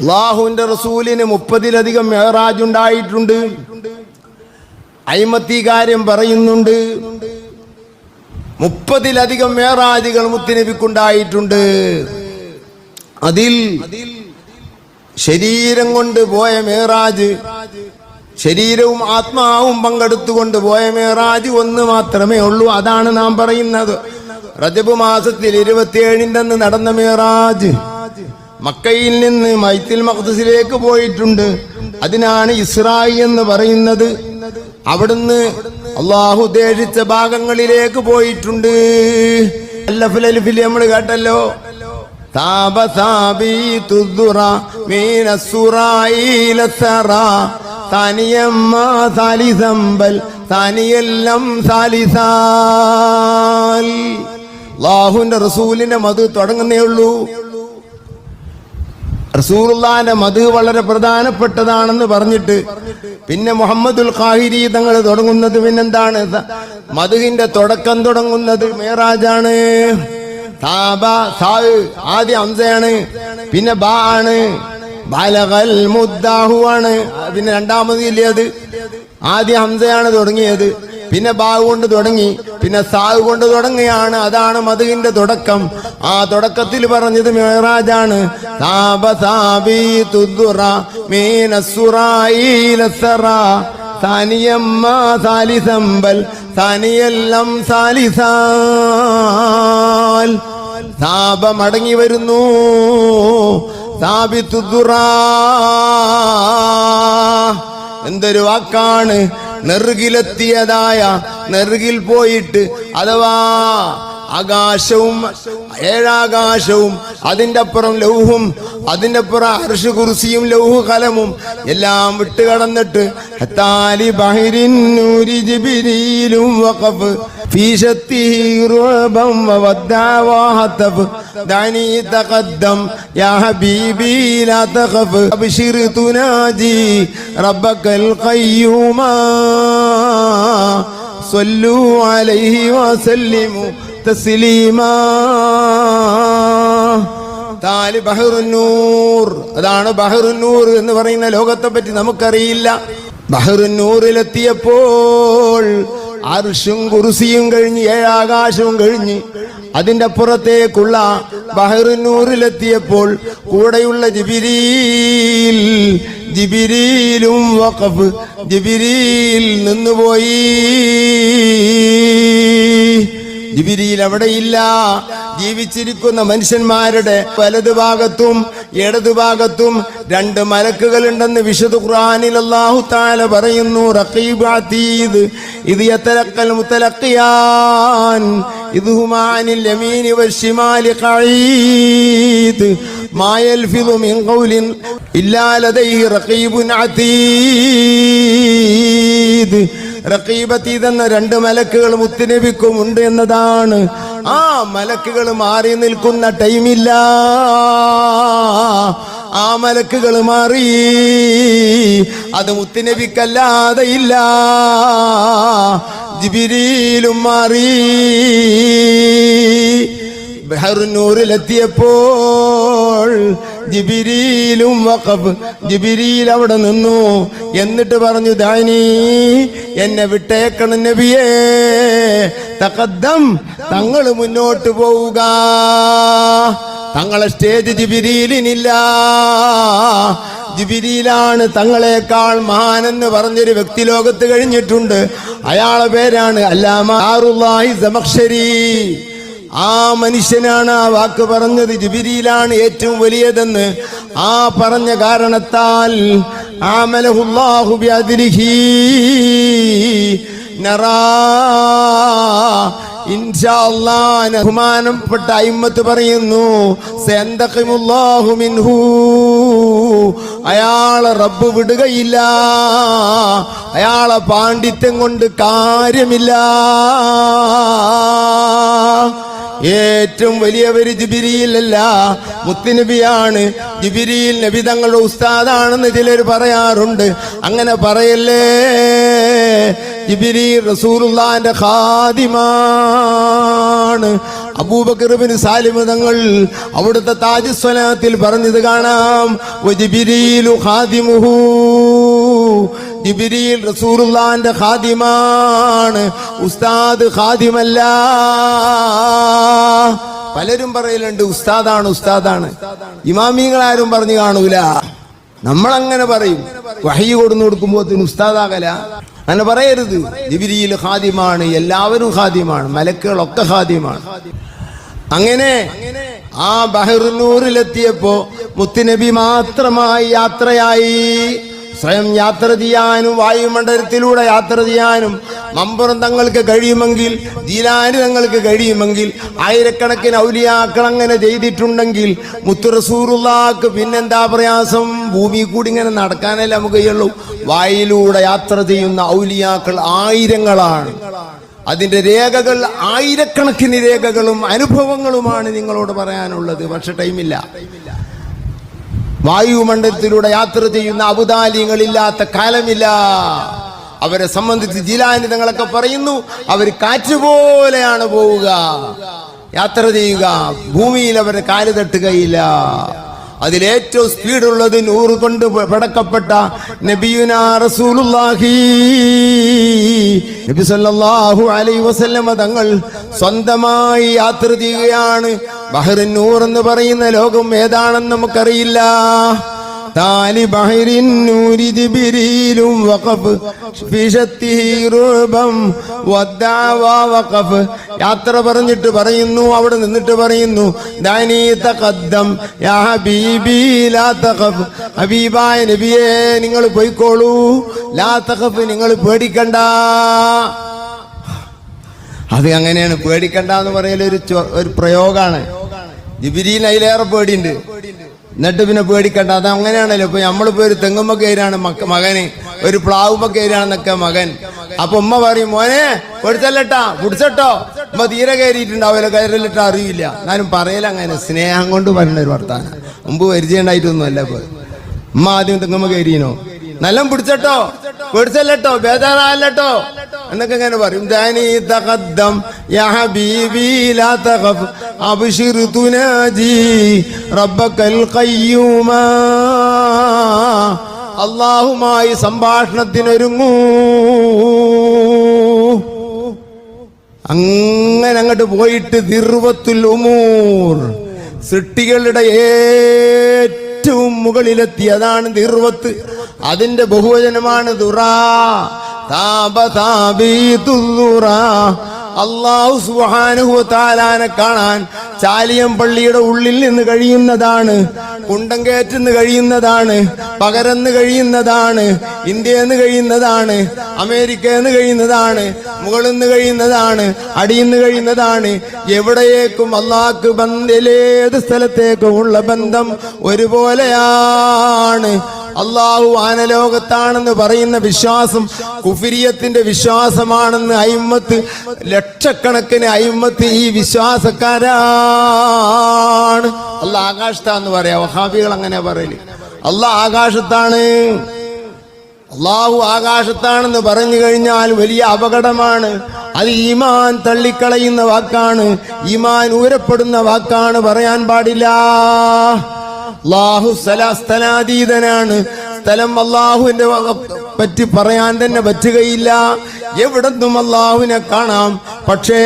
അള്ളാഹുവിന്റെ റസൂലിന് മുപ്പതിലധികം മെഹറാജ് ഉണ്ടായിട്ടുണ്ട്. അയിമത്തി കാര്യം പറയുന്നുണ്ട്. മുപ്പതിലധികം മേറാജുകൾ മുത്തുനബിക്കുണ്ടായിട്ടുണ്ട്. അതിൽ ശരീരം കൊണ്ട് പോയ മേറാജ് ശരീരവും ആത്മാവും പങ്കെടുത്തുകൊണ്ട് പോയ മേറാജ് ഒന്ന് മാത്രമേ ഉള്ളൂ. അതാണ് നാം പറയുന്നത്. റജബ് മാസത്തിൽ ഇരുപത്തിയേഴിന്റെ നടന്ന മേറാജ് മക്കയിൽ നിന്ന് മൈത്തിൽ മഖ്ദസിലേക്ക് പോയിട്ടുണ്ട്. അതിനാണ് ഇസ്രായി എന്ന് പറയുന്നത്. അവിടുന്ന് അള്ളാഹു ഉദ്ദേശിച്ച ഭാഗങ്ങളിലേക്ക് പോയിട്ടുണ്ട്. അല്ലഫിൽ നമ്മൾ കേട്ടല്ലോ. ാഹുന്റെ റസൂലിന്റെ മധു തുടങ്ങുന്നേ ഉള്ളൂ. റസൂറുല്ലാന്റെ മത് വളരെ പ്രധാനപ്പെട്ടതാണെന്ന് പറഞ്ഞിട്ട് പിന്നെ മുഹമ്മദുൽ ഖാഹിരി തങ്ങൾ തുടങ്ങുന്നത് പിന്നെന്താണ്? മധുവിന്റെ തുടക്കം തുടങ്ങുന്നത് മേറാജാണ്. ആദ്യം ഹംസയാണ്. പിന്നെ ബാ ആണ്. ബാലകൽ മുദ്ദാഹു ആണ്. പിന്നെ രണ്ടാമത് ഇല്ലേ അത്? ആദ്യം ഹംസയാണ് തുടങ്ങിയത്. പിന്നെ ബാ കൊണ്ട് തുടങ്ങി. പിന്നെ സാവ് കൊണ്ട് തുടങ്ങിയാണ് അതാണ് മധുവിന്റെ തുടക്കം. ആ തുടക്കത്തിൽ പറഞ്ഞത് മേറാജാണ്. സാനിയമ്മ സാലിസാൽ. മടങ്ങി വരുന്നു. എന്തൊരു വാക്കാണ്. നെറുകിലെത്തിയതായ നെറുകിൽ പോയിട്ട് അഥവാ ആകാശവും ഏഴാകാശവും അതിന്റെ അപ്പുറം ലൗഹും അതിന്റെ അപ്പുറം അർഷ കുർസിയും ലൗഹു കലമും എല്ലാം വിട്ട് കടന്നിട്ട് ബഹിരിൻ നൂരി ജിബിരിയിലും വഖഫ് في شته رعبا وودع وهتف دعني تقدم يا حبيبي لا تخف أبشر تناجي ربك القيوم صلوا عليه وسلموا تسليما താലി ബഹറുന്നൂർ അതാണ് ബഹറുന്നൂർ എന്ന് പറയുന്ന ലോകത്തെ പറ്റി നമുക്കറിയില്ല ബഹറുന്നൂറിലെത്തിയപ്പോൾ അർഷും കുറുസിയും കഴിഞ്ഞ് ഏഴാകാശവും കഴിഞ്ഞ് അതിന്റെ പുറത്തേക്കുള്ള ബഹറുന്നൂറിലെത്തിയപ്പോൾ കൂടെയുള്ള ജിബിരിയിൽ ജിബിരിയിലും വഖഫ് ജിബിരിയിൽ നിന്നുപോയി. ജിബിരിയിൽ അവിടെയില്ല. ജീവിച്ചിരിക്കുന്ന മനുഷ്യന്മാരുടെ വലതുഭാഗത്തും ഇടതുഭാഗത്തും രണ്ട് മലക്കുകളുണ്ടെന്ന് വിശുദ്ധ ഖുർആനിൽ അല്ലാഹു തആല പറയുന്നു റഖീബ് അതീദ് ഇത് എത്തലക്കൽ മുതലഖിയാൻ റഖീബത്തി എന്ന രണ്ട് മലക്കുകൾ മുത്തുനബിക്കും ഉണ്ട് എന്നതാണ്. ആ മലക്കുകൾ മാറി നിൽക്കുന്ന ടൈമില്ല. ആ മലക്കുകൾ മാറി. അത് മുത്തുനബിക്കല്ലാതെ ഇല്ല. ജിബിരിയിലും മാറി. ബഹറുന്നൂറിലെത്തിയപ്പോൾ ജിബിരിയിലും വഖബ് ജിബിരിയിൽ അവിടെ നിന്നു. എന്നിട്ട് പറഞ്ഞു ദാനി എന്നെ വിട്ടേക്കണം നബിയേ. തകദ്ദം തങ്ങൾ മുന്നോട്ട് പോവുക. തങ്ങളെ സ്റ്റേജ് ജിബിരിയിലിനില്ല ജിബിരിയിലാണ് തങ്ങളെക്കാൾ മഹാനെന്ന് പറഞ്ഞൊരു വ്യക്തി ലോകത്ത് കഴിഞ്ഞിട്ടുണ്ട്. അയാളെ പേരാണ് അല്ലാമാറുല്ലാഹി ആ മനുഷ്യനാണ് ആ വാക്ക് പറഞ്ഞത്. ജിബിരിയിലാണ് ഏറ്റവും വലിയതെന്ന് ആ പറഞ്ഞ കാരണത്താൽ ആമലഹുല്ലാഹു ബഹുമാനപ്പെട്ട അയിമത്ത് പറയുന്നു അയാളെ റബ്ബ് വിടുകയില്ല. അയാളെ പാണ്ഡിത്യം കൊണ്ട് കാര്യമില്ല. ഏറ്റവും വലിയവര് ജിബിരിയിലല്ല മുത്തുനബിയാണ്. ജിബിരിയിൽ നബി തങ്ങളുടെ ഉസ്താദാണെന്ന് ചിലർ പറയാറുണ്ട്. അങ്ങനെ പറയല്ലേ? ജിബിരി റസൂലുള്ളാന്റെ ഖാദിമാണ്. അബൂബക്കറിബിന് സാലിമ തങ്ങൾ അവിടുത്തെ താജസ്വലത്തിൽ പറഞ്ഞത് കാണാം. ഖാദിമുഹു. ജിബിരിയിൽ റസൂറുല്ലാന്റെ ഖാദിമാണ്. ഉസ്താദ് ഖാദിമല്ല. പലരും പറയലുണ്ട് ഉസ്താദാണ് ഉസ്താദാണ്. ഇമാമിങ്ങൾ ആരും പറഞ്ഞു കാണൂല. നമ്മളങ്ങനെ പറയും. വഹി കൊടുന്നു കൊടുക്കുമ്പോ ഉസ്താദാകല. അങ്ങനെ പറയരുത്. ജിബിരിയിൽ ഹാദ്യമാണ് എല്ലാവരും ഹാദ്യമാണ് മലക്കുകളൊക്കെ ഹാദ്യമാണ് അങ്ങനെ ആ ബഹറുന്നൂറിലെത്തിയപ്പോ മുത്തുനബി മാത്രമായി യാത്രയായി. സ്വയം യാത്ര ചെയ്യാനും വായുമണ്ഡലത്തിലൂടെ യാത്ര ചെയ്യാനും മമ്പുറം തങ്ങൾക്ക് കഴിയുമെങ്കിൽ ജീലാനി തങ്ങൾക്ക് കഴിയുമെങ്കിൽ ആയിരക്കണക്കിന് ഔലിയാക്കൾ അങ്ങനെ ചെയ്തിട്ടുണ്ടെങ്കിൽ മുത്തുറസൂറുള്ളാക്ക് പിന്നെന്താ പ്രയാസം? ഭൂമി കൂടി ഇങ്ങനെ നടക്കാനല്ല നമുക്ക് കഴിയുള്ളൂ. വായിലൂടെ യാത്ര ചെയ്യുന്ന ഔലിയാക്കൾ ആയിരങ്ങളാണ്. അതിന്റെ രേഖകൾ ആയിരക്കണക്കിന് രേഖകളും അനുഭവങ്ങളുമാണ് നിങ്ങളോട് പറയാനുള്ളത്. പക്ഷെ ടൈമില്ല. വായുമണ്ഡലത്തിലൂടെ യാത്ര ചെയ്യുന്ന അബുദാലിയങ്ങളില്ലാത്ത കാലമില്ല. അവരെ സംബന്ധിച്ച് ജിലാനിതങ്ങളൊക്കെ പറയുന്നു അവർ കാറ്റുപോലെയാണ് പോവുക. യാത്ര ചെയ്യുക ഭൂമിയിൽ അവരെ കാൽ തട്ടുകയില്ല. അതിലേറ്റവും സ്പീഡുള്ളത് നൂറ് കൊണ്ട് പടക്കപ്പെട്ട നബിയുന റസൂലുള്ളാഹി. നബി സല്ലല്ലാഹു അലൈഹി വസല്ലമ തങ്ങൾ സ്വന്തമായി യാത്ര ചെയ്യുകയാണ്. ബഹ്റിൻ നൂർ എന്ന് പറയുന്ന ലോകം ഏതാണെന്ന് നമുക്കറിയില്ല. താലി ബഹരിൻ നൂരി ജിബിരിലും വഖഫ് വദ്ദഅവ വഖഫ്. യാത്ര പറഞ്ഞിട്ട് പറയുന്നു അവിടെ നിന്നിട്ട് പറയുന്നു ദാനി തഖദ്ദം യാ ഹബീബി ലാ തഖഫ്. ഹബീബായ നബിയേ നിങ്ങൾ പോയിക്കോളൂ. ലാ തഖഫ് നിങ്ങൾ പേടിക്കണ്ട. അത് അങ്ങനെയാണ് പേടിക്കണ്ട എന്ന് പറയലൊരു ഒരു പ്രയോഗമാണ് ജിബിരിയിൽ അതിലേറെ പേടിയുണ്ട്. എന്നിട്ട് പിന്നെ പേടിക്കണ്ട. അത് അങ്ങനെയാണല്ലോ. ഇപ്പൊ നമ്മളിപ്പോ ഒരു തെങ്ങുമ്മ കയറാണ് മകന്. ഒരു പ്ലാവുമ്മ കയറാണെന്നൊക്കെ മകൻ. അപ്പൊ ഉമ്മ പറയും മോനെ കൊടുത്തല്ലട്ടാ പിടിച്ചട്ടോ. ഉമ്മ തീരെ കയറിയിട്ടുണ്ടാവുമല്ലോ കയറിലിട്ടാ അറിയില്ല. ഞാനും പറയല അങ്ങനെ സ്നേഹം കൊണ്ട് പറയുന്ന ഒരു വർത്താനം. മുമ്പ് പരിചയമുണ്ടായിട്ടൊന്നുമല്ല ഇപ്പൊ. ഉമ്മ ആദ്യം തെങ്ങുമ്മ കയറിയനോ? നല്ല പിടിച്ചട്ടോ പിടിച്ചല്ലോ ബേജാറല്ലോ എന്നൊക്കെ ഇങ്ങനെ പറയും. ദാനി തഖദ്ദം യാ ലാ തഖഫ് അബ്ശിർ തുനാജി റബ്ബക്കൽ ഖയ്യൂമ. അള്ളാഹുമായി സംഭാഷണത്തിനൊരുങ്ങൂ. അങ്ങനെ അങ്ങോട്ട് പോയിട്ട് ദിർവത്തുൽ ഉമൂർ സൃഷ്ടികളുടെ ഏറ്റവും മുകളിലെത്തി. അതാണ് ദിർവത്ത്. അതിന്റെ ബഹുവചനമാണ് ദുറാ. അള്ളാഹു സുബ്ഹാനഹു താലാനെ കാണാൻ ചാലിയം പള്ളിയുടെ ഉള്ളിൽ നിന്ന് കഴിയുന്നതാണ് കുണ്ടങ്കേറ്റുന്ന് കഴിയുന്നതാണ് പകരന്ന് കഴിയുന്നതാണ് ഇന്ത്യ എന്ന് കഴിയുന്നതാണ് അമേരിക്ക എന്ന് കഴിയുന്നതാണ് മുകളിന്ന് കഴിയുന്നതാണ് അടിയിന്ന് കഴിയുന്നതാണ്. എവിടേക്കും അള്ളാഹ്ക്ക് ബന്ധിലേത് സ്ഥലത്തേക്കും ഉള്ള ബന്ധം ഒരുപോലെയാണ്. അള്ളാഹു ആനലോകത്താണെന്ന് പറയുന്ന വിശ്വാസം കുഫിരിയത്തിന്റെ വിശ്വാസമാണെന്ന് അയിമത്ത് ലക്ഷക്കണക്കിന് അയിമത്ത് ഈ വിശ്വാസക്കാരാണ്. അള്ളാഹ് ആകാശത്താന്ന് പറയാ. വഹാബികൾ അങ്ങനെ പറയൽ. അള്ളാഹ് ആകാശത്താണ്. അള്ളാഹു ആകാശത്താണെന്ന് പറഞ്ഞു കഴിഞ്ഞാൽ വലിയ അപകടമാണ്. അത് ഈമാൻ തള്ളിക്കളയുന്ന വാക്കാണ്. ഈമാൻ ഊരപ്പെടുന്ന വാക്കാണ് പറയാൻ പാടില്ല. അള്ളാഹു സ്ഥലസ്ഥലാതീതനാണ് സ്ഥലം അള്ളാഹുവിന്റെ പറ്റി പറയാൻ തന്നെ പറ്റുകയില്ല. എവിടെന്നും അള്ളാഹുവിനെ കാണാം. പക്ഷേ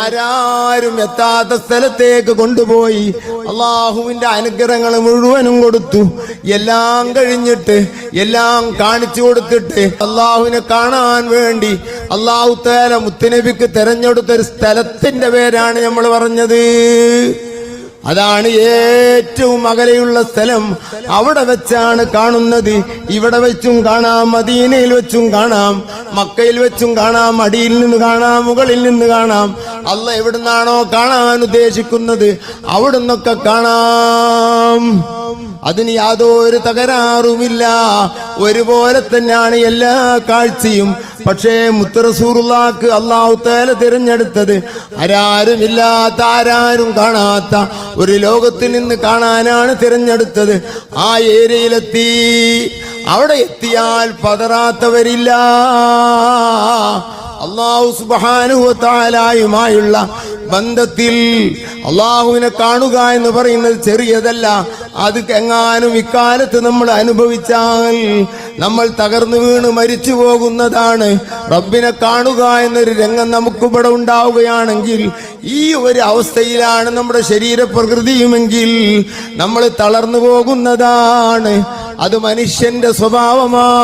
ആരാരും എത്താത്ത സ്ഥലത്തേക്ക് കൊണ്ടുപോയി അള്ളാഹുവിന്റെ അനുഗ്രഹങ്ങൾ മുഴുവനും കൊടുത്തു. എല്ലാം കഴിഞ്ഞിട്ട് എല്ലാം കാണിച്ചു കൊടുത്തിട്ട് അള്ളാഹുവിനെ കാണാൻ വേണ്ടി അള്ളാഹു തേല മുത്തുനബിക്ക് തെരഞ്ഞെടുത്തൊരു സ്ഥലത്തിന്റെ പേരാണ് നമ്മൾ പറഞ്ഞത്. അതാണ് ഏറ്റവും അകലെയുള്ള സ്ഥലം. അവിടെ വെച്ചാണ് കാണുന്നത്. ഇവിടെ വെച്ചും കാണാം മദീനയിൽ വെച്ചും കാണാം മക്കയിൽ വെച്ചും കാണാം അടിയിൽ നിന്ന് കാണാം മുകളിൽ നിന്ന് കാണാം. അല്ല എവിടുന്നാണോ കാണാൻ ഉദ്ദേശിക്കുന്നത്? അവിടുന്നൊക്കെ കാണാം. അതിന് യാതൊരു തകരാറുമില്ല. ഒരുപോലെ തന്നെയാണ് എല്ലാ കാഴ്ചയും. പക്ഷേ മുത്തറസൂറുള്ളാക്ക് അള്ളാഹു തേല തിരഞ്ഞെടുത്തത് ആരാരുമില്ലാത്ത ആരാരും കാണാത്ത ഒരു ലോകത്തിൽ നിന്ന് കാണാനാണ് തിരഞ്ഞെടുത്തത്. ആ ഏരിയയിലെത്തി. അവിടെ എത്തിയാൽ പതറാത്തവരില്ല. അള്ളാഹു സുബാനുഹത്താലായുമായുള്ള ബന്ധത്തിൽ അള്ളാഹുവിനെ കാണുക എന്ന് പറയുന്നത് ചെറിയതല്ല. അത് എങ്ങാനും ഇക്കാലത്ത് നമ്മൾ അനുഭവിച്ചാൽ നമ്മൾ തകർന്നു വീണ് മരിച്ചു പോകുന്നതാണ്. റബ്ബിനെ കാണുക എന്നൊരു രംഗം നമുക്കിവിടെ ഉണ്ടാവുകയാണെങ്കിൽ ഈ ഒരു അവസ്ഥയിലാണ് നമ്മുടെ ശരീരപ്രകൃതിയുമെങ്കിൽ നമ്മൾ തളർന്നു പോകുന്നതാണ്. അത് മനുഷ്യന്റെ സ്വഭാവമാണ്.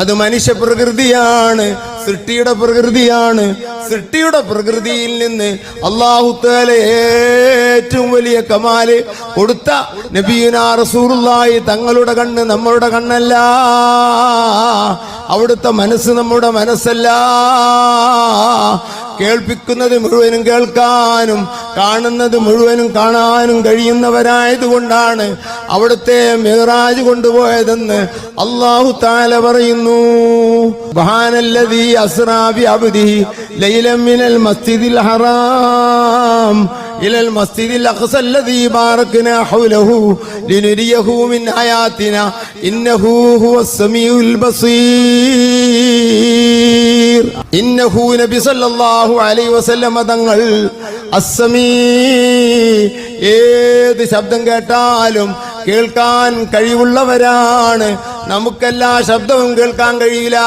അത് മനുഷ്യ പ്രകൃതിയാണ് സൃഷ്ടിയുടെ പ്രകൃതിയാണ്. സൃഷ്ടിയുടെ പ്രകൃതിയിൽ നിന്ന് അള്ളാഹു തആല ഏറ്റവും വലിയ കമാൽ കൊടുത്ത നബിയുന റസൂറുള്ളായി തങ്ങളുടെ കണ്ണ് നമ്മളുടെ കണ്ണല്ല. അവിടുത്തെ മനസ്സ് നമ്മുടെ മനസ്സല്ല. കേൾപ്പിക്കുന്നത് മുഴുവനും കേൾക്കാനും കാണുന്നത് മുഴുവനും കാണാനും കഴിയുന്നവരായതുകൊണ്ടാണ് അവിടുത്തെ മിഹ്റാജ് കൊണ്ടുപോയതെന്ന് അള്ളാഹു താല പറയുന്നു ബഹാനല്ലദീ അസ്റാബി അബ്ദി ലൈലം മിനൽ മസ്ജിദിൽ ഹറാം إلى المسجد الأقصى الذي باركنا حوله لنريه من آياتنا إنه هو السميع البصير ഇന്നഹു നബി സല്ലല്ലാഹു അലൈഹി വസല്ലമ തങ്ങൾ ഏത് ശബ്ദം കേട്ടാലും കേൾക്കാൻ കഴിവുള്ളവരാണ്. നമുക്കെല്ലാ ശബ്ദവും കേൾക്കാൻ കഴിയില്ല.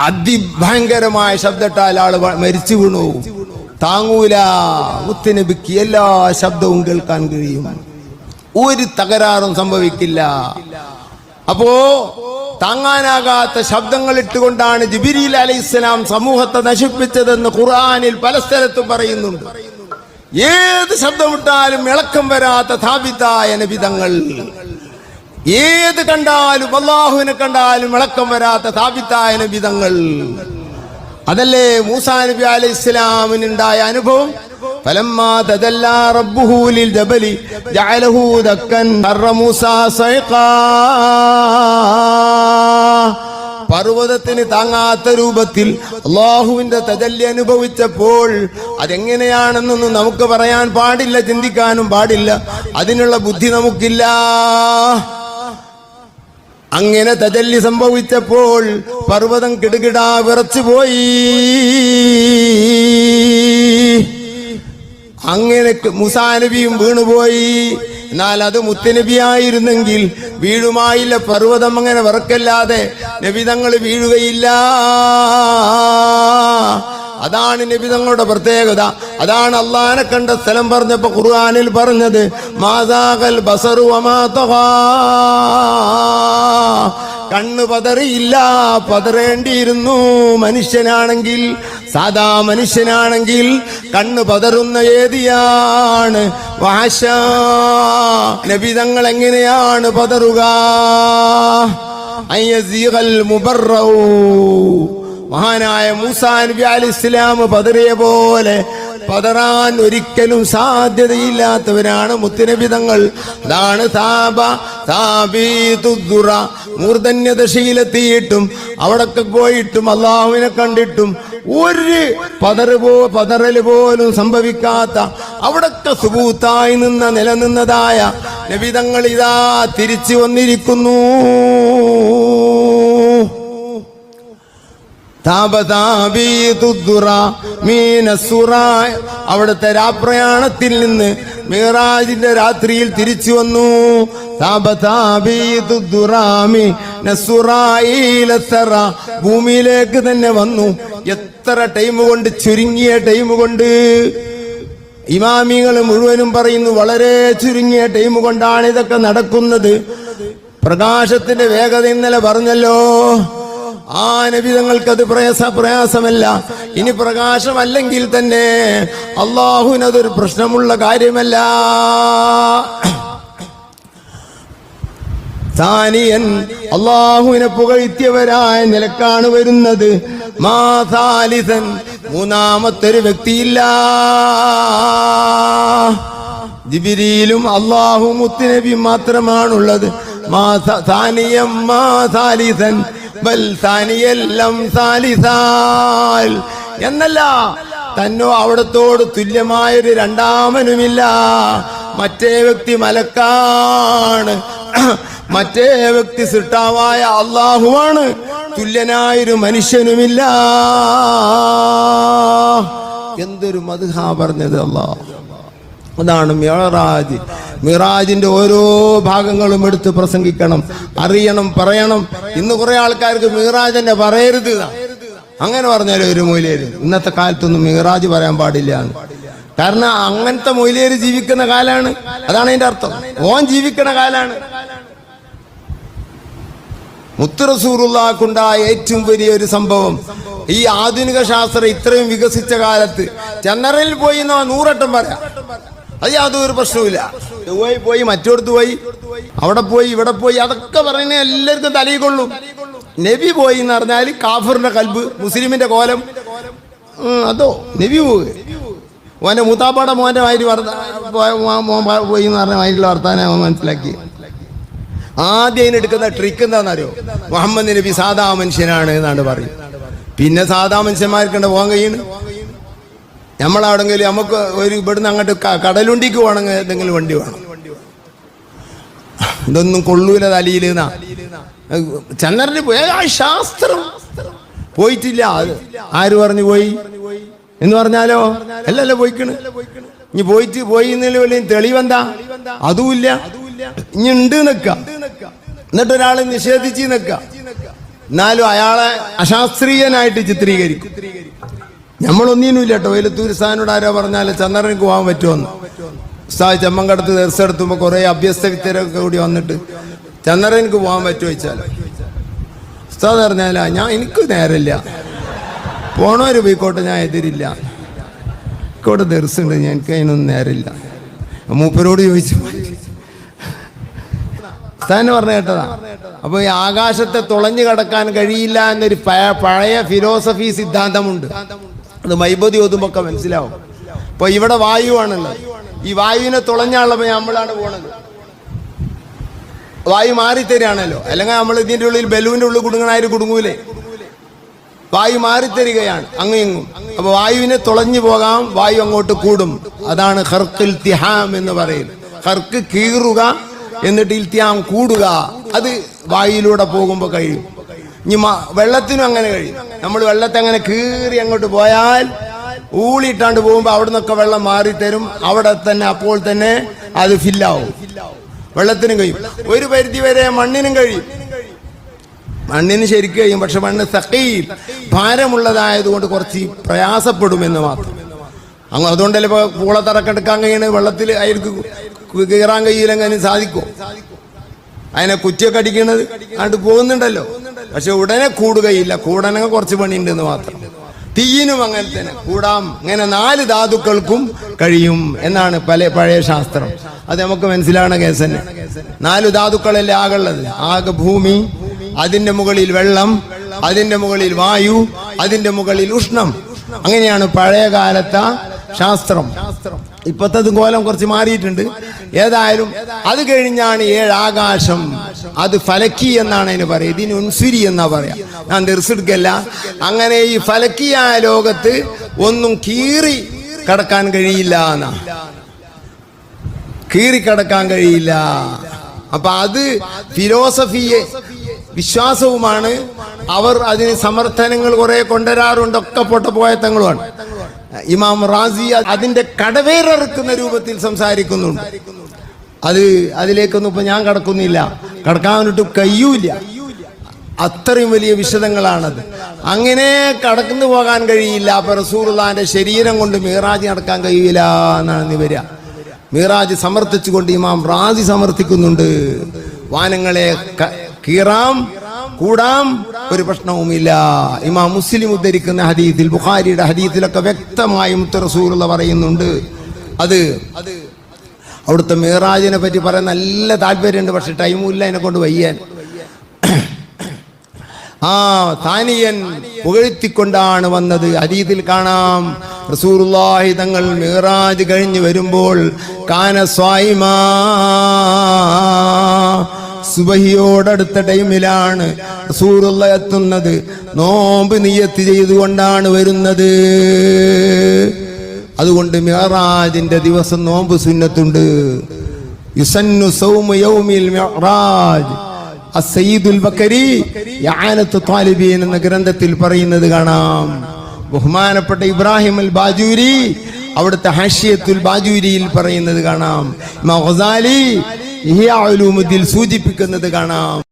അതിഭയങ്കരമായ ശബ്ദട്ടാൽ ആൾ മരിച്ചു വീണു. താങ്ങൂല. മുത്തനബിക്ക് എല്ലാ ശബ്ദവും കേൾക്കാൻ കഴിയും. ഒരു തകരാറും സംഭവിക്കില്ല. അപ്പോ താങ്ങാനാകാത്ത ശബ്ദങ്ങൾ ഇട്ടുകൊണ്ടാണ് ജിബിരിൽ അലൈഹിസ്സലാം സമൂഹത്തെ നശിപ്പിച്ചതെന്ന് ഖുർആനിൽ പല സ്ഥലത്തും പറയുന്നുണ്ട് ഏത് ശബ്ദമിട്ടാലും ഇളക്കം വരാത്ത ഥാപിതായ നബിതങ്ങൾ ഏത് കണ്ടാലും അള്ളാഹുവിനെ കണ്ടാലും ഇളക്കം വരാത്ത ഥാപിത്തായ നബിതങ്ങൾ അതല്ലേ മൂസാ നബി അലൈഹി ഇസ്ലാമിനുണ്ടായ അനുഭവം فلما تدلى ربه للجبل جعله دكا خر موسى صيقا പർവതത്തിന് താങ്ങാത്ത രൂപത്തിൽ അള്ളാഹുവിന്റെ തജല്ലി അനുഭവിച്ചപ്പോൾ അതെങ്ങനെയാണെന്നൊന്നും നമുക്ക് പറയാൻ പാടില്ല ചിന്തിക്കാനും പാടില്ല. അതിനുള്ള ബുദ്ധി നമുക്കില്ല. അങ്ങനെ തജല്ലി സംഭവിച്ചപ്പോൾ പർവതം കിടുകിടാ വിറച്ചുപോയി അങ്ങനെ മുസാനബിയും വീണുപോയി. എന്നാൽ അത് മുത്തനബിയായിരുന്നെങ്കിൽ വീഴുമായില്ല. പർവതം അങ്ങനെ വറക്കല്ലാതെ നബി തങ്ങൾ വീഴുകയില്ല. അതാണ് നബി തങ്ങളുടെ പ്രത്യേകത. അതാണ് അള്ളാനെ കണ്ട സ്ഥലം പറഞ്ഞപ്പോ ഖുർആാനിൽ പറഞ്ഞത് മാതാകൽ ബസറു വമാ തഗാ. കണ്ണ് പതറിയില്ല പതറേണ്ടിയിരുന്നു. മനുഷ്യനാണെങ്കിൽ സാധാ മനുഷ്യനാണെങ്കിൽ കണ്ണു പതറുന്ന ഏതിയാണ്? വാശ. നബിതങ്ങൾ എങ്ങനെയാണ് പതറുക മഹാനായ മൂസാ നബി അലി ഇസ്ലാം പതറിയ പോലെ പതറാൻ ഒരിക്കലും സാധ്യതയില്ലാത്തവരാണ് മുത്തുനബിതങ്ങൾ അതാണ് താപ താപീതുദ്ദുറ മൂർധന്യദശയിലെത്തിയിട്ടും അവിടൊക്കെ പോയിട്ടും അള്ളാഹുവിനെ കണ്ടിട്ടും ഒരു പതറ് പോ പതറൽ പോലും സംഭവിക്കാത്ത അവിടൊക്കെ സുബൂത്തായി നിന്ന നിലനിന്നതായ നബിതങ്ങൾ ഇതാ തിരിച്ചു വന്നിരിക്കുന്നു. അവിടുത്തെ രാപ്രയാണത്തിൽ നിന്ന് മിറാജിന്റെ രാത്രിയിൽ തിരിച്ചു വന്നു. ഭൂമിയിലേക്ക് തന്നെ വന്നു. എത്ര ടൈം കൊണ്ട് ചുരുങ്ങിയ ടൈം കൊണ്ട്? ഇമാമികൾ മുഴുവനും പറയുന്നു വളരെ ചുരുങ്ങിയ ടൈം കൊണ്ടാണ് ഇതൊക്കെ നടക്കുന്നത്. പ്രകാശത്തിന്റെ വേഗത ഇന്നലെ പറഞ്ഞല്ലോ. ആ നബിതങ്ങൾക്ക് അത് പ്രയാസ പ്രയാസമല്ല. ഇനി പ്രകാശമല്ലെങ്കിൽ തന്നെ അള്ളാഹുവിനതൊരു പ്രശ്നമുള്ള കാര്യമല്ല. താനിയൻ അള്ളാഹുവിനെ പുകഴ്ത്തിയവരായ നിലക്കാണ് വരുന്നത്. മാ സാലിസൻ മൂന്നാമത്തൊരു വ്യക്തിയില്ല. ജിബിരിയിലും അള്ളാഹു മുത്തുനബി മാത്രമാണുള്ളത്. മാ താനിയം മാതാലിതൻ സാലിസാൽ. എന്നല്ല തന്നോ അവിടത്തോട് തുല്യമായൊരു രണ്ടാമനുമില്ല. മറ്റേ വ്യക്തി മലക്കാണ്. മറ്റേ വ്യക്തി സൃഷ്ടാവായ അള്ളാഹുവാണ്. തുല്യനായൊരു മനുഷ്യനുമില്ല. എന്തൊരു മധുഹ പറഞ്ഞത് അള്ളാഹ്. അതാണ് മിറാജ്. മിറാജിന്റെ ഓരോ ഭാഗങ്ങളും എടുത്ത് പ്രസംഗിക്കണം. അറിയണം പറയണം. ഇന്ന് കുറെ ആൾക്കാർക്ക് മിറാജ് തന്നെ പറയരുത്. അങ്ങനെ പറഞ്ഞാലും ഒരു മൊയിലേര് ഇന്നത്തെ കാലത്തൊന്നും മിറാജ് പറയാൻ പാടില്ല കാരണം അങ്ങനത്തെ മൊയിലേര് ജീവിക്കുന്ന കാലാണ്. അതാണ് അതിന്റെ അർത്ഥം. ഓൻ ജീവിക്കുന്ന കാലാണ്. മുത്തുറസൂറുള്ളാക്കുണ്ടായ ഏറ്റവും വലിയ ഒരു സംഭവം ഈ ആധുനിക ശാസ്ത്രം ഇത്രയും വികസിച്ച കാലത്ത്. ചന്ദ്രനിൽ പോയി നൂറട്ടം പറയാം. അത് യാതൊരു പ്രശ്നവുമില്ല. പോയി പോയി മറ്റോടത്ത് പോയി. അവിടെ പോയി ഇവിടെ പോയി അതൊക്കെ പറയുന്ന എല്ലാവർക്കും തലയിൽ കൊള്ളും നബി പോയി എന്ന് പറഞ്ഞാൽ കാഫറിന്റെ കൽബ് മുസ്ലിമിന്റെ കോലം. അതോ നബി പോവുക. ഓന്റെ മൂത്താപ്പാടെ മോന്റെ മാതിരി വർത്ത പോയ- എന്ന് പറഞ്ഞ മാതിരിയുള്ള വർത്താനം അവൻ മനസ്സിലാക്കി ആദ്യം അതിനെടുക്കുന്ന ട്രിക്ക് എന്താണെന്നറിയോ? മുഹമ്മദ് നബി സാധാ മനുഷ്യനാണ് എന്നാണ് പറയും പിന്നെ സാധാ മനുഷ്യന്മാർക്കുണ്ട് പോകാൻ കഴിയണ് നമ്മളവിടെങ്കിലും നമുക്ക് ഒരു ഇവിടുന്ന് അങ്ങോട്ട് കടലുണ്ടിക്ക് പോകണമെങ്കിൽ എന്തെങ്കിലും വണ്ടി വേണം. ഇതൊന്നും കൊള്ളൂല തലയിൽ ചന്ദ്രന് പോയി. ശാസ്ത്രം. പോയിട്ടില്ല. ആര് പറഞ്ഞു പോയി? എന്ന് പറഞ്ഞാലോ? അല്ലല്ലോ പോയിക്കണ്. ഇനി പോയിട്ട് പോയി എന്നതിൽ വലിയ തെളിവെന്താ അതുമില്ല. ഇനി ഉണ്ട് നിക്ക എന്നിട്ട് ഒരാളെ നിഷേധിച്ച് നിക്ക എന്നാലും അയാളെ അശാസ്ത്രീയനായിട്ട് ചിത്രീകരിക്കും. നമ്മളൊന്നിനുമില്ല കേട്ടോ വൈലത്തൂർ സാധനോട് ആരാ പറഞ്ഞാൽ ചന്ദ്രനക്ക് പോകാൻ പറ്റുമെന്ന്. ഉസ്താദ് ചെമ്മങ്കടത്ത് തീർച്ചെടുത്തുമ്പോൾ കുറെ അഭ്യസ്ത വിദ്യരൊക്കെ കൂടി വന്നിട്ട് ചന്ദ്രനക്ക് പോകാൻ പറ്റുമോ വെച്ചാൽ ഉസ്താദ് പറഞ്ഞാലാ ഞാൻ എനിക്ക് നേരമില്ല. പോണവര് പോയിക്കോട്ടെ ഞാൻ എതിരില്ല. എനിക്കോടെ ദർശുണ്ട് ഞാൻ എനിക്ക് അതിനൊന്നും നേരമില്ല. മൂപ്പരോട് ചോദിച്ചു. തന്നെ പറഞ്ഞ കേട്ടതാ. അപ്പൊ ഈ ആകാശത്തെ തുളഞ്ഞു കടക്കാൻ കഴിയില്ല എന്നൊരു പഴ- പഴയ ഫിലോസഫി സിദ്ധാന്തമുണ്ട്. അത് മൈബോധി ഓതുമ്പൊക്കെ മനസ്സിലാവും. അപ്പൊ ഇവിടെ വായുവാണല്ലോ. ഈ വായുവിനെ തുളഞ്ഞാളപ്പോ നമ്മളാണ് പോണത്. വായു മാറിത്തരികയാണല്ലോ. അല്ലെങ്കിൽ നമ്മൾ ഇതിന്റെ ഉള്ളിൽ ബലൂന്റെ ഉള്ളിൽ കുടുങ്ങണായി കുടുങ്ങൂലേ? വായു മാറിത്തരികയാണ് അങ്ങും അപ്പൊ വായുവിനെ തുളഞ്ഞു പോകാം വായു അങ്ങോട്ട് കൂടും. അതാണ് ഹർക്കിൽ തിഹാം എന്ന് പറയുന്നത്. ഹർക്ക് കീറുക എന്നിട്ട് ഇൽത്തിയാം കൂടുക. അത് വായുവിലൂടെ പോകുമ്പോൾ കഴിയും. ഇനി വെള്ളത്തിനും അങ്ങനെ കഴിയും. നമ്മൾ വെള്ളത്തെ അങ്ങനെ കീറി അങ്ങോട്ട് പോയാൽ ഊളിയിട്ടാണ്ട് പോകുമ്പോൾ അവിടെ നിന്നൊക്കെ വെള്ളം മാറിത്തരും അവിടെ തന്നെ അപ്പോൾ തന്നെ അത് ഫില്ലാവും വെള്ളത്തിനും കഴിയും. ഒരു പരിധി വരെ മണ്ണിനും കഴിയും. മണ്ണിന് ശരിക്കും കഴിയും പക്ഷെ മണ്ണ് സക്കയിൽ ഭാരമുള്ളതായതുകൊണ്ട് കുറച്ച് പ്രയാസപ്പെടുമെന്ന് മാത്രം. അങ്ങ് അതുകൊണ്ടല്ലേ ഇപ്പൊ പൂളത്തറക്കെടുക്കാൻ കഴിയണ വെള്ളത്തിൽ അയാൾക്ക് കീറാൻ അതിന് സാധിക്കും? അതിനെ കുറ്റിയൊക്കെ അടിക്കണത്? അങ്ങോട്ട് പോകുന്നുണ്ടല്ലോ. പക്ഷെ ഉടനെ കൂടുകയില്ല. കൂടനെ കുറച്ച് പണിയുണ്ടെന്ന് മാത്രം. തീയിനും അങ്ങനെ തന്നെ. കൂടാം. ഇങ്ങനെ നാല് ധാതുക്കൾക്കും കഴിയും എന്നാണ് പല പഴയ ശാസ്ത്രം. അത് നമുക്ക് മനസ്സിലാണ് കേസ് തന്നെ നാല് ധാതുക്കളല്ലേ ആകുള്ളത് ആകെ ഭൂമി അതിന്റെ മുകളിൽ വെള്ളം അതിന്റെ മുകളിൽ വായു അതിന്റെ മുകളിൽ ഉഷ്ണം. അങ്ങനെയാണ് പഴയ കാലത്തെ ശാസ്ത്രം. ഇപ്പത്തത് കോലം കുറച്ച് മാറിയിട്ടുണ്ട്. ഏതായാലും അത് കഴിഞ്ഞാണ് ഏഴ് ആകാശം. അത് ഫലക്കി എന്നാണ് അതിന് പറയുക. ഇതിന് ഉൻസുരി എന്നാ പറയാ ഞാൻ തീർച്ചെടുക്കല്ല അങ്ങനെ ഈ ഫലക്കിയായ ലോകത്ത് ഒന്നും കീറി കടക്കാൻ കഴിയില്ല എന്നാ. കീറി കടക്കാൻ കഴിയില്ല. അപ്പൊ അത് ഫിലോസഫിയെ വിശ്വാസവുമാണ്. അവർ അതിന് സമർത്ഥനങ്ങൾ കുറെ കൊണ്ടുവരാറുണ്ട്. ഒക്കെ പൊട്ടപ്പോയത്തങ്ങളുമാണ് ഇമാം റാസി അതിന്റെ കടവേറക്കുന്ന രൂപത്തിൽ സംസാരിക്കുന്നുണ്ട്. അത് അതിലേക്കൊന്നും ഇപ്പൊ ഞാൻ കടക്കുന്നില്ല. കടക്കാനിട്ട് കഴിയൂല അത്രയും വലിയ വിശദങ്ങളാണത്. അങ്ങനെ കടന്നു പോകാൻ കഴിയില്ല. അപ്പൊ റസൂർലാന്റെ ശരീരം കൊണ്ട് മീറാജ് നടക്കാൻ കഴിയില്ല എന്നാണ് നിവര മീറാജ് സമർത്ഥിച്ചുകൊണ്ട് ഇമാം റാജി സമർത്ഥിക്കുന്നുണ്ട്. വാനങ്ങളെ കീറാം കൂടാം ഒരു പ്രശ്നവുമില്ല. ഇമാം മുസ്ലിം ഉദ്ധരിക്കുന്ന ഹദീത്തിൽ ബുഖാരിയുടെ ഹദീത്തിലൊക്കെ വ്യക്തമായും റസൂറുള്ള പറയുന്നുണ്ട്. അത് അത് അവിടുത്തെ മീറാജിനെ പറ്റി പറയാൻ നല്ല താല്പര്യമുണ്ട് പക്ഷെ ടൈമുമില്ല എന്നെ കൊണ്ട് വയ്യാൻ. ആ താനിയൻ പുകഴ്ത്തിക്കൊണ്ടാണ് വന്നത്. അതീതിൽ കാണാം. റസൂറുല്ലാഹി തങ്ങൾ മിറാജ് കഴിഞ്ഞു വരുമ്പോൾ കാന സ്വായിമാ സുബഹിയോടടുത്ത ടൈമിലാണ് റസൂറുള്ള എത്തുന്നത്. നോമ്പ് നിയത്ത് ചെയ്തുകൊണ്ടാണ് വരുന്നത്. അതുകൊണ്ട് മിഹറാജിന്റെ ദിവസം നോമ്പ് സുന്നത്തുണ്ട്. യുസന്നു സൗമു യൗമിൽ മിഹ്റാജ്. അസയ്യിദുൽ ബക്കരി യആനത്തു താലിബീൻ എന്ന ഗ്രന്ഥത്തിൽ പറയുന്നത് കാണാം. ബഹുമാനപ്പെട്ട ഇബ്രാഹിം അൽ ബാജൂരി അവിടുത്തെ ഹാഷിയത്തുൽ ബാജൂരിയിൽ പറയുന്നത് കാണാം. സൂചിപ്പിക്കുന്നത് കാണാം.